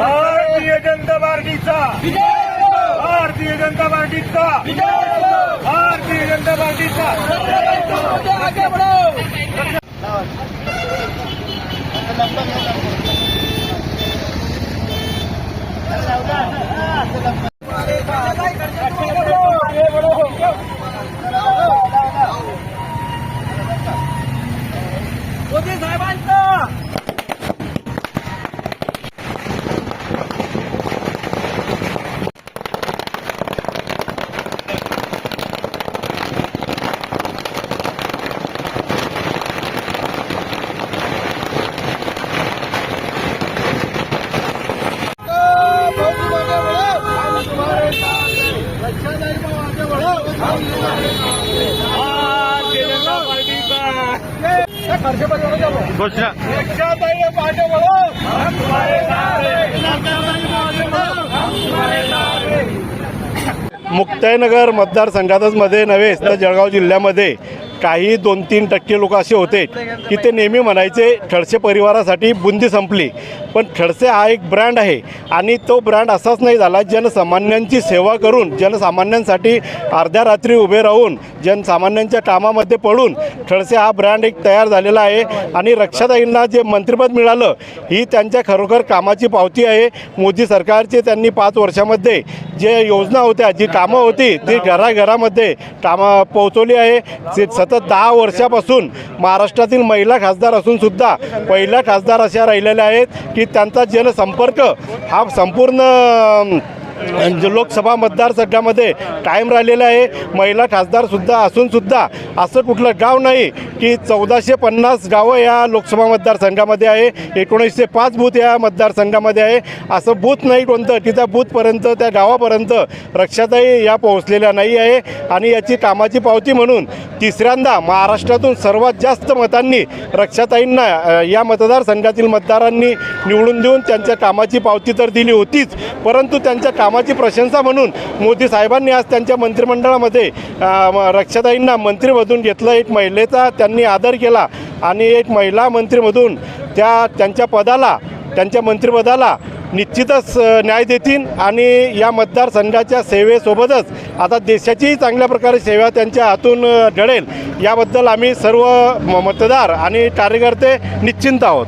भारतीय जनता पार्टीचा. भारतीय जनता पार्टीचा. भारतीय जनता पार्टीचा साहेबांचा भारतीय जनता पार्टीचा घोषणा रक्षाताई पाठे बोलो हम तुम्हारे साथ हैं. मुक्ताईनगर मतदारसंघातच मध्ये नव्हे तर जळगाव जिल्ह्यामध्ये. काही दोन तीन टक्के लोक असे होते की ते नेहमी म्हणायचे ठडसे परिवारासाठी बुंदी संपली. पण ठडसे हा एक ब्रँड आहे आणि तो ब्रँड असाच नाही झाला. जनसामान्यांची सेवा करून जनसामान्यांसाठी अर्ध्या रात्री उभे राहून जनसामान्यांच्या कामामध्ये पडून ठडसे हा ब्रँड एक तयार झालेला आहे. आणि रक्षाताईंना जे मंत्रिपद मिळालं ही त्यांच्या खरोखर कामाची पावती आहे. मोदी सरकारचे त्यांनी पाच वर्षामध्ये जे योजना होत्या जी कामं होती ती घराघरामध्ये कामं पोहोचवली आहे. ते सतत दहा वर्षापासून महाराष्ट्रातील महिला खासदार असूनसुद्धा पहिल्या खासदार अशा राहिलेल्या आहेत की त्यांचा जनसंपर्क हा संपूर्ण लोकसभा मतदारसंघामध्ये कायम राहिलेला आहे. महिला खासदारसुद्धा असूनसुद्धा असं कुठलं गाव नाही की चौदाशे पन्नास गावं या लोकसभा मतदारसंघामध्ये आहे. एकोणीसशे पाच बूथ या मतदारसंघामध्ये आहे. असं बूथ नाही कोणतं की त्या बूथपर्यंत त्या गावापर्यंत रक्षाताई या पोहोचलेल्या नाही आहे. आणि याची कामाची पावती म्हणून तिसऱ्यांदा महाराष्ट्रातून सर्वात जास्त मतांनी रक्षाताईंना या मतदारसंघातील मतदारांनी निवडून देऊन त्यांच्या कामाची पावती तर दिली होतीच परंतु त्यांच्या कामाची प्रशंसा म्हणून मोदी साहेबांनी आज त्यांच्या मंत्रिमंडळामध्ये रक्षाताईंना मंत्री रक्षाताईंना मंत्रीमधून घेतलं. एक महिलेचा त्यांनी आदर केला आणि एक महिला मंत्रीमधून त्या त्यांच्या पदाला त्यांच्या मंत्रिपदाला निश्चितच न्याय देतील आणि या मतदारसंघाच्या सेवेसोबतच आता देशाचीही चांगल्या प्रकारे सेवा त्यांच्या हातून घडेल. याबद्दल आम्ही सर्व म- मतदार आणि कार्यकर्ते निश्चिंत आहोत.